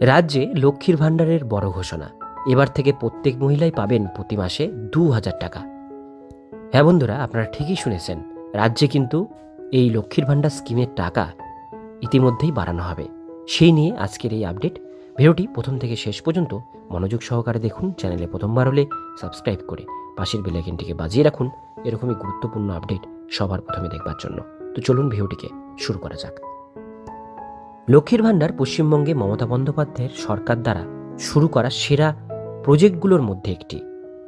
রাজ্যে লক্ষ্মীর ভাণ্ডারের বড় ঘোষণা। এবার থেকে প্রত্যেক মহিলাই পাবেন প্রতি মাসে দু হাজার টাকা। হ্যাঁ বন্ধুরা, আপনারা ঠিকই শুনেছেন। রাজ্যে কিন্তু এই লক্ষ্মীর ভাণ্ডার স্কিমের টাকা ইতিমধ্যেই বাড়ানো হবে। সেই নিয়ে আজকের এই আপডেট। ভিডিওটি প্রথম থেকে শেষ পর্যন্ত মনোযোগ সহকারে দেখুন, চ্যানেলে প্রথমবার হলে সাবস্ক্রাইব করে পাশের বেলাইকেনটিকে বাজিয়ে রাখুন। এরকমই গুরুত্বপূর্ণ আপডেট সবার প্রথমে দেখবার জন্য। তো চলুন ভিডিওটিকে শুরু করা যাক। লক্ষ্মীর ভাণ্ডার পশ্চিমবঙ্গে মমতা বন্দ্যোপাধ্যায়ের সরকার দ্বারা শুরু করা সেরা প্রজেক্টগুলোর মধ্যে একটি।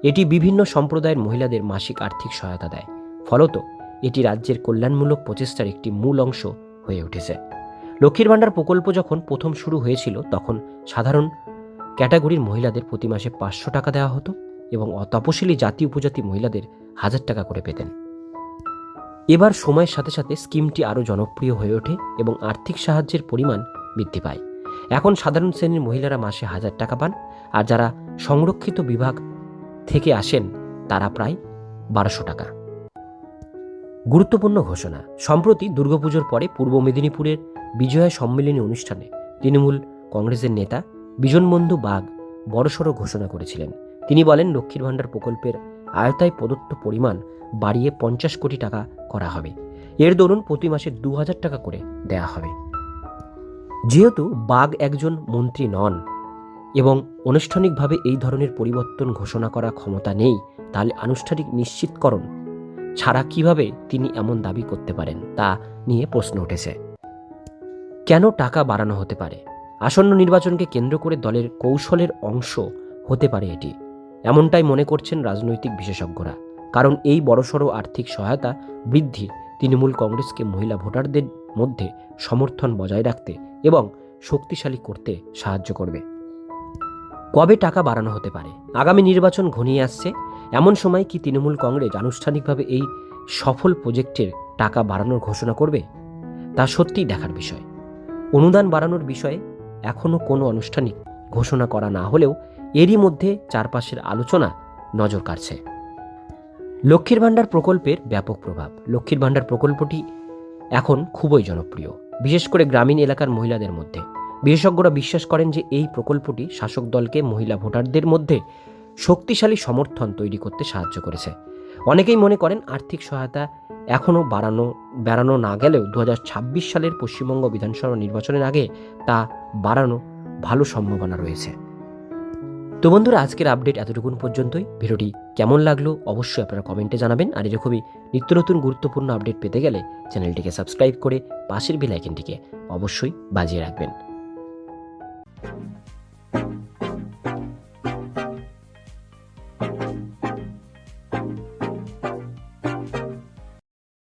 এটি বিভিন্ন সম্প্রদায়ের মহিলাদের মাসিক আর্থিক সহায়তা দেয়। ফলত এটি রাজ্যের কল্যাণমূলক প্রচেষ্টার একটি মূল অংশ হয়ে উঠেছে। লক্ষ্মীর ভাণ্ডার প্রকল্প যখন প্রথম শুরু হয়েছিল, তখন সাধারণ ক্যাটাগরির মহিলাদের প্রতি মাসে পাঁচশো টাকা দেওয়া হতো এবং তপশিলি জাতি উপজাতি মহিলাদের হাজার টাকা করে পেতেন। এবার সময়ের সাথে সাথে স্কিমটি আরও জনপ্রিয় হয়ে ওঠে এবং আর্থিক সাহায্যের পরিমাণ বৃদ্ধি পায়। এখন সাধারণ শ্রেণির মহিলারা মাসে হাজার টাকা পান আর যারা সংরক্ষিত বিভাগ থেকে আসেন, তারা প্রায় বারোশো টাকা। গুরুত্বপূর্ণ ঘোষণা, সম্প্রতি দুর্গাপুজোর পরে পূর্ব মেদিনীপুরের বিজয়া সম্মেলনী অনুষ্ঠানে তৃণমূল কংগ্রেসের নেতা বিজনবন্ধু বাঘ বড়সড় ঘোষণা করেছিলেন। তিনি বলেন, লক্ষ্মীর ভাণ্ডার প্রকল্পের আয়তায় প্রদত্ত পরিমাণ বাড়িয়ে পঞ্চাশ কোটি টাকা করা হবে। এর দরুন প্রতি মাসে দু হাজার টাকা করে দেয়া হবে। যেহেতু বাগ একজন মন্ত্রী নন এবং আনুষ্ঠানিকভাবে এই ধরনের পরিবর্তন ঘোষণা করার ক্ষমতা নেই, তাহলে আনুষ্ঠানিক নিশ্চিতকরণ ছাড়া কীভাবে তিনি এমন দাবি করতে পারেন, তা নিয়ে প্রশ্ন উঠেছে। কেন টাকা বাড়ানো হতে পারে? আসন্ন নির্বাচনকে কেন্দ্র করে দলের কৌশলের অংশ হতে পারে এটি। এমনটাই মনে করছেন রাজনৈতিক বিশেষজ্ঞরা। কারণ এই বড়সড় আর্থিক সহায়তা বৃদ্ধি তৃণমূল কংগ্রেসকে মহিলা ভোটারদের মধ্যে সমর্থন বজায় রাখতে এবং শক্তিশালী করতে সাহায্য করবে। কবে টাকা বাড়ানো হতে পারে? আগামী নির্বাচন ঘনিয়ে আসছে। এমন সময় কি তৃণমূল কংগ্রেস আনুষ্ঠানিকভাবে এই সফল প্রজেক্টের টাকা বাড়ানোর ঘোষণা করবে? তা সত্যিই দেখার বিষয়। অনুদান বাড়ানোর বিষয়ে এখনও কোনো আনুষ্ঠানিক ঘোষণা করা না হলেও এরই মধ্যে চারপাশের আলোচনা নজর কাড়ছে। লক্ষ্মীর ভাণ্ডার প্রকল্পের ব্যাপক প্রভাব। লক্ষ্মীর ভাণ্ডার প্রকল্পটি এখন খুবই জনপ্রিয়, বিশেষ করে গ্রামীণ এলাকার মহিলাদের মধ্যে। বিশেষজ্ঞরা বিশ্বাস করেন যে এই প্রকল্পটি শাসক দলকে মহিলা ভোটারদের মধ্যে শক্তিশালী সমর্থন তৈরি করতে সাহায্য করেছে। অনেকেই মনে করেন আর্থিক সহায়তা এখনও বাড়ানো, বেড়ানো না গেলেও দু হাজার ছাব্বিশ সালের পশ্চিমবঙ্গ বিধানসভা নির্বাচনের আগে তা বাড়ানো ভালো সম্ভাবনা রয়েছে। তো বন্ধুরা, আজকের আপডেট এতটুকুন পর্যন্তই। ভিডিওটি কেমন লাগল অবশ্যই আপনারা কমেন্টে জানাবেন। আর এরকমই নিত্য নতুন গুরুত্বপূর্ণ আপডেট পেতে গেলে চ্যানেলটিকে সাবস্ক্রাইব করে পাশের বেল আইকনটিকে অবশ্যই বাজিয়ে রাখবেন।